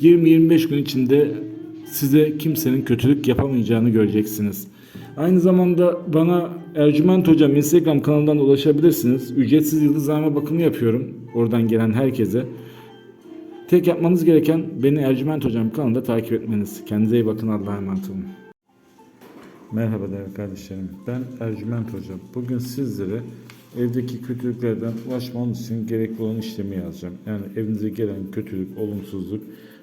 20-25 gün içinde size kimsenin kötülük yapamayacağını göreceksiniz. Aynı zamanda bana Ercüment Hocam Instagram kanalından ulaşabilirsiniz. Ücretsiz yıldızlama bakımı yapıyorum. Oradan gelen herkese. Tek yapmanız gereken beni Ercüment Hocam kanalında takip etmeniz. Kendinize iyi bakın. Allah'a emanet olun. Merhaba değerli kardeşlerim. Ben Ercüment Hocam. Bugün sizlere evdeki kötülüklerden ulaşmanız için gerekli olan işlemi yazacağım. Yani evinize gelen kötülük, olumsuzluk